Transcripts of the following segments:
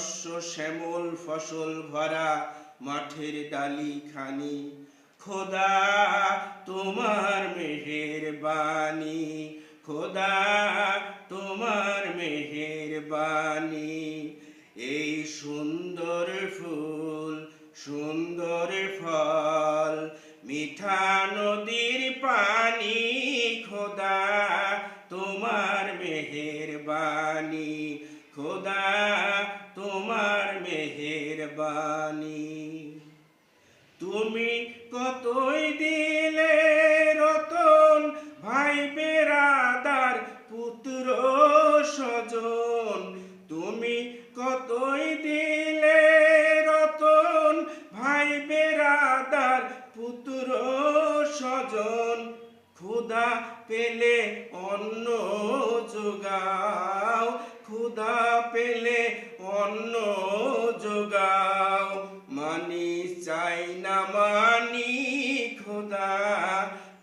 শস্য শ্যামল ফসল ভরা মাঠের ডালি খানি খোদা, তোমার মেহেরবানি। খোদা, তোমার মেহেরবানি। এই সুন্দর ফুল, সুন্দর ফল, মিঠা নদীর পানি। খোদা, তোমার মেহেরবানি। খোদা তোমার মেহেরবানি তুমি কতই দিলে রতন, ভাই বেরাদার পুত্র স্বজন। তুমি কতই দিলে রতন, ভাই বেরাদার পুত্র স্বজন। ক্ষুধা পেলে অন্ন যোগাও ক্ষুধা পেলে অন্ন যোগাও মানি চাই না, মানি খোদা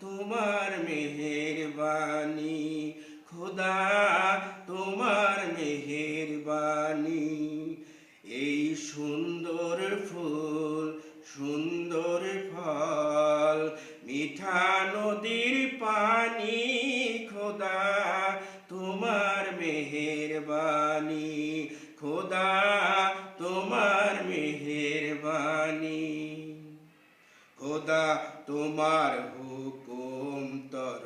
তোমার মেহেরবানি। খোদা তোমার মেহেরবানি। এই সুন্দর ফুল, সুন্দর ফল, মিঠা নদীর পানি খোদা মেহেরবানি, খোদা তোমার মেহেরবানি। খোদা তোমার হুকুম তর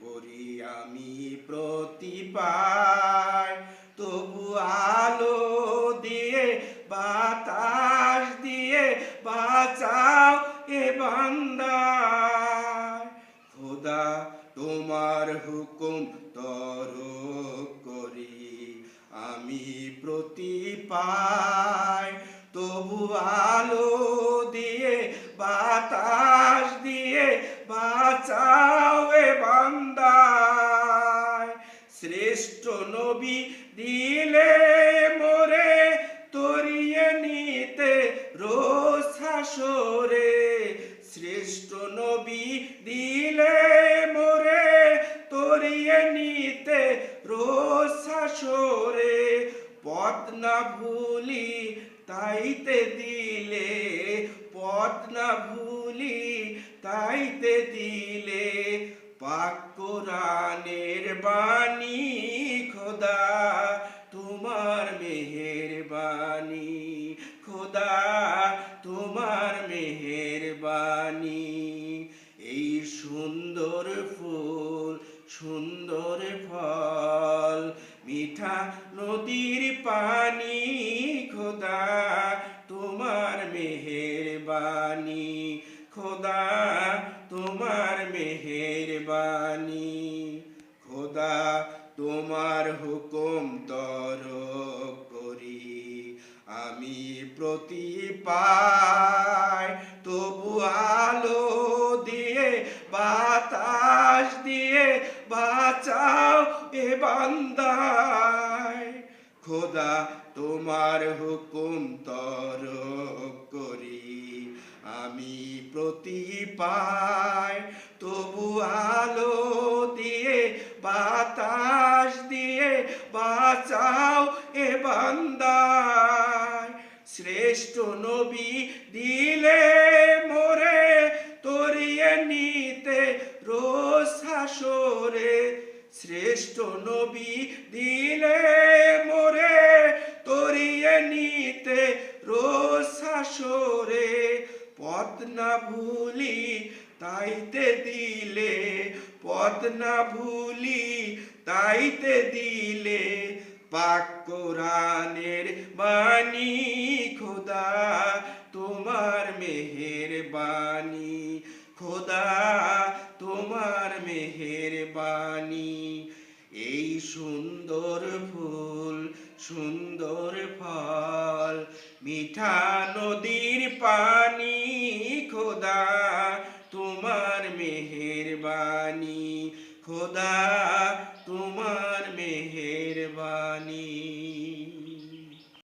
করি আমি প্রতিপায়। তবু আলো দিয়ে, বাতাস দিয়ে বাঁচাও এ বান্দায়। খোদা তোমার হুকুম তর প্রতিপায় তবু আলো দিয়ে, বাতাস দিয়ে বাঁচাও বান্দায়। শ্রেষ্ঠ নবী দিলে মোরে, তরিয়ে নিতে রোজ হাসরে। শ্রেষ্ঠ নবী দিলে মোরে, তরিয়ে নিতে রোজ হাসরে। পথ না ভুলি তাইতে দিলে পথ না ভুলি তাইতে দিলে, পাক কোরআনের বাণী খোদা, তোমার মেহেরবানি খোদা, তোমার মেহেরবানি এই সুন্দর ফুল, সুন্দর ফল মিঠা নদীর পানি খোদা, তোমার মেহেরবানি। খোদা, তোমার মেহেরবানি। খোদা, তোমার হুকুম তর করি। আমি প্রতিপায়, তবু আলো বাতাস দিয়ে বাঁচাও এ বান্দায়। খোদা, তোমার হুকুম তর করি। আমি প্রতি প্রতিপায় তবু আলো দিয়ে, বাতাস দিয়ে বাঁচাও এ বান্দায়। শ্রেষ্ঠ নবী দিলে মোরে রোজ হাসরে শ্রেষ্ঠ নবী দিলে মোরে, তরিয়ে নিতে রোজ হাসরে পথ না ভুলি তাইতে দিলে পথ না ভুলি তাইতে দিলে, পাক কোরআনের বাণী খোদা, তোমার মেহের বাণী খোদা। মেহের বাণী। এই সুন্দর ফুল, সুন্দর ফল, মিঠা নদীর পানি, খোদা তোমার মেহের বাণী খোদা